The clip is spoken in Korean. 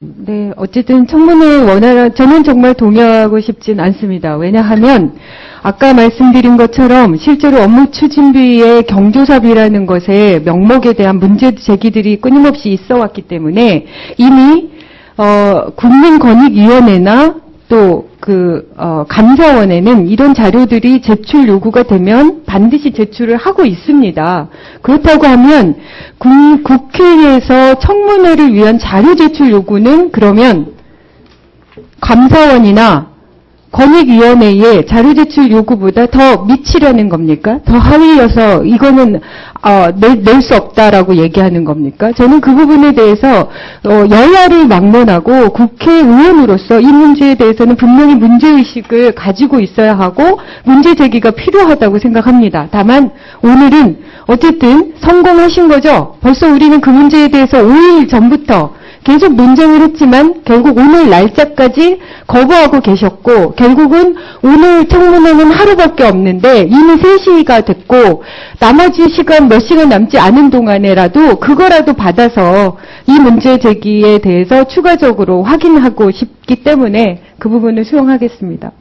네, 어쨌든 청문회 원활한, 저는 정말 동의하고 싶진 않습니다. 왜냐하면, 아까 말씀드린 것처럼 실제로 업무 추진비의 경조사비라는 것에 명목에 대한 문제 제기들이 끊임없이 있어 왔기 때문에 이미, 어, 국민권익위원회나 또 그, 어, 감사원에는 이런 자료들이 제출 요구가 되면 반드시 제출을 하고 있습니다. 그렇다고 하면 국, 국회에서 청문회를 위한 자료 제출 요구는 그러면 감사원이나 권익위원회의 자료 제출 요구보다 더 미치려는 겁니까? 더 하위여서 이거는 어, 낼수 없다라고 얘기하는 겁니까? 저는 그 부분에 대해서 어, 여야를 막론하고 국회의원으로서 이 문제에 대해서는 분명히 문제의식을 가지고 있어야 하고 문제 제기가 필요하다고 생각합니다. 다만 오늘은 어쨌든 성공하신 거죠? 벌써 우리는 그 문제에 대해서 5일 전부터 계속 논쟁을 했지만 결국 오늘 날짜까지 거부하고 계셨고 결국은 오늘 청문회는 하루밖에 없는데 이미 3시가 됐고 나머지 시간 몇 시간 남지 않은 동안에라도 그거라도 받아서 이 문제 제기에 대해서 추가적으로 확인하고 싶기 때문에 그 부분을 수용하겠습니다.